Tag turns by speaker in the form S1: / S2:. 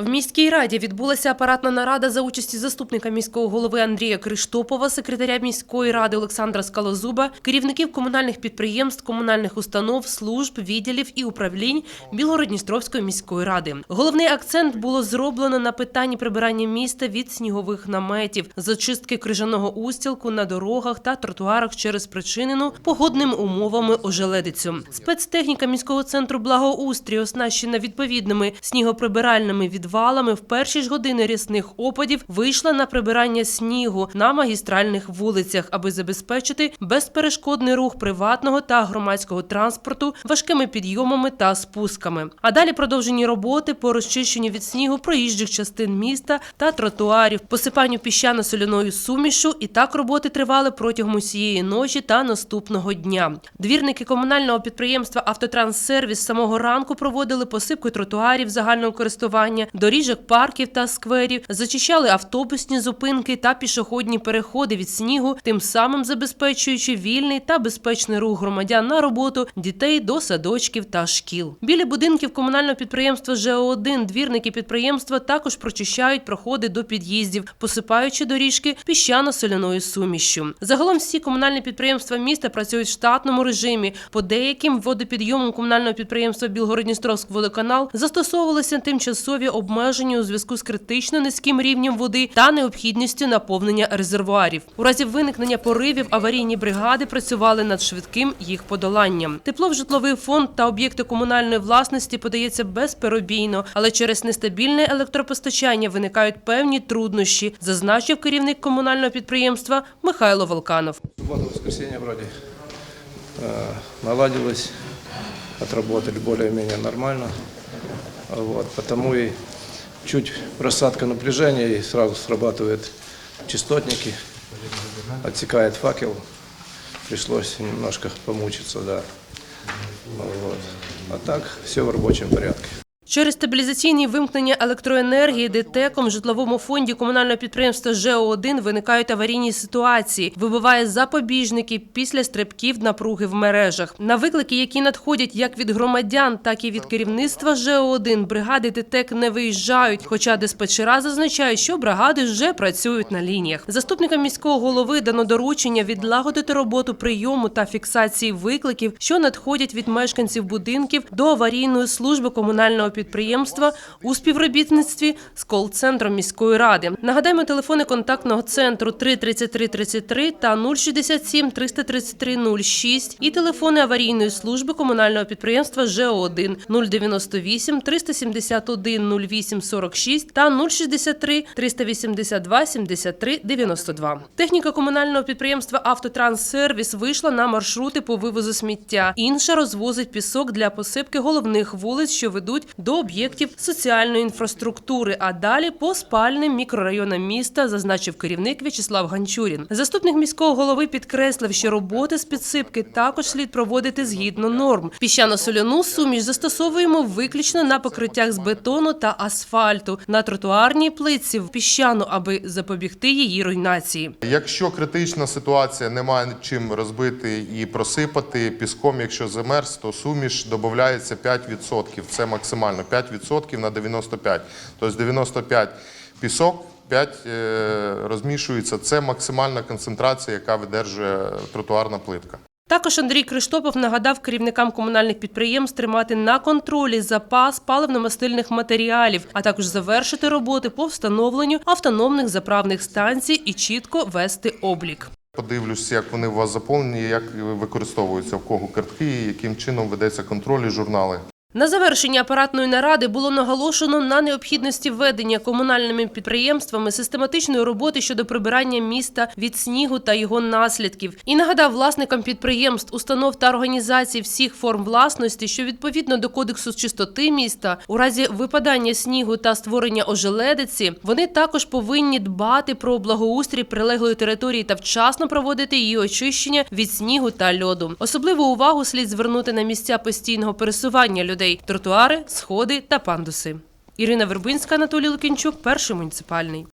S1: В міській раді відбулася апаратна нарада за участі заступника міського голови Андрія Криштопова, секретаря міської ради Олександра Скалозуба, керівників комунальних підприємств, комунальних установ, служб, відділів і управлінь Білгородністровської міської ради. Головний акцент було зроблено на питанні прибирання міста від снігових наметів, зачистки крижаного устілку на дорогах та тротуарах через причинену погодними умовами ожеледицю. Спецтехніка міського центру благоустрію, оснащена відповідними снігоприбиральними відвалами, в перші ж години рясних опадів вийшла на прибирання снігу на магістральних вулицях, аби забезпечити безперешкодний рух приватного та громадського транспорту важкими підйомами та спусками. А далі продовжені роботи по розчищенню від снігу проїжджих частин міста та тротуарів, посипанню піщано-соляною сумішу. І так роботи тривали протягом усієї ночі та наступного дня. Двірники комунального підприємства Автотранссервіс самого ранку проводили посипку тротуарів загального користування, доріжок парків та скверів, зачищали автобусні зупинки та пішохідні переходи від снігу, тим самим забезпечуючи вільний та безпечний рух громадян на роботу, дітей до садочків та шкіл. Біля будинків комунального підприємства ЖО1 двірники підприємства також прочищають проходи до під'їздів, посипаючи доріжки піщано-соляною сумішшю. Загалом всі комунальні підприємства міста працюють в штатному режимі. По деяким водопідйомам комунального підприємства Білгородністровськ водоканал застосовувалися тимчасові обмеження у зв'язку з критично низьким рівнем води та необхідністю наповнення резервуарів. У разі виникнення поривів аварійні бригади працювали над швидким їх подоланням. Тепло в житловий фонд та об'єкти комунальної власності подається безперебійно, але через нестабільне електропостачання виникають певні труднощі, зазначив керівник комунального підприємства Михайло Волканов.
S2: Суббота, воскресенье вроде э, наладилось, отработали более-менее нормально. Вот, потому и чуть просадка напряжения и сразу срабатывают частотники, отсекает факел. Пришлось немножко помучиться, да. Вот. А так все в рабочем порядке.
S1: Через стабілізаційні вимкнення електроенергії ДТЕКом в житловому фонді комунального підприємства ЖО1 виникають аварійні ситуації. Вибиває запобіжники після стрибків напруги в мережах. На виклики, які надходять як від громадян, так і від керівництва ЖО1, бригади ДТЕК не виїжджають. Хоча диспетчера зазначають, що бригади вже працюють на лініях. Заступникам міського голови дано доручення відлагодити роботу прийому та фіксації викликів, що надходять від мешканців будинків до аварійної служби комунального підприємства у співробітництві з кол-центром міської ради. Нагадаємо, телефони контактного центру 333 33 та 067 333 06 і телефони аварійної служби комунального підприємства ЖО1 098 371 08 46 та 063 382 73 92. Техніка комунального підприємства Автотранссервіс вийшла на маршрути по вивозу сміття. Інша розвозить пісок для посипки головних вулиць, що ведуть до об'єктів соціальної інфраструктури, а далі по спальним мікрорайонам міста, зазначив керівник В'ячеслав Ганчурін. Заступник міського голови підкреслив, що роботи з підсипки також слід проводити згідно норм. Піщано-соляну суміш застосовуємо виключно на покриттях з бетону та асфальту, на тротуарній плитці в піщану, аби запобігти її руйнації.
S3: Якщо критична ситуація, немає чим розбити і просипати піском, якщо замерз, то суміш додається 5%. Це максимально 5% на 95. Тобто 95 пісок, 5 е, розмішується. Це максимальна концентрація, яка видержує тротуарна плитка.
S1: Також Андрій Криштопов нагадав керівникам комунальних підприємств тримати на контролі запас паливно-мастильних матеріалів, а також завершити роботи по встановленню автономних заправних станцій і чітко вести облік.
S3: Подивлюсь, як вони у вас заповнені, як використовуються в кого картки, яким чином ведеться контроль і журнали.
S1: На завершення апаратної наради було наголошено на необхідності введення комунальними підприємствами систематичної роботи щодо прибирання міста від снігу та його наслідків. І нагадав власникам підприємств, установ та організацій всіх форм власності, що відповідно до кодексу чистоти міста, у разі випадання снігу та створення ожеледиці, вони також повинні дбати про благоустрій прилеглої території та вчасно проводити її очищення від снігу та льоду. Особливу увагу слід звернути на місця постійного пересування людей – тротуари, сходи та пандуси. Ірина Вербинська, Анатолій Лукінчук, перший муніципальний.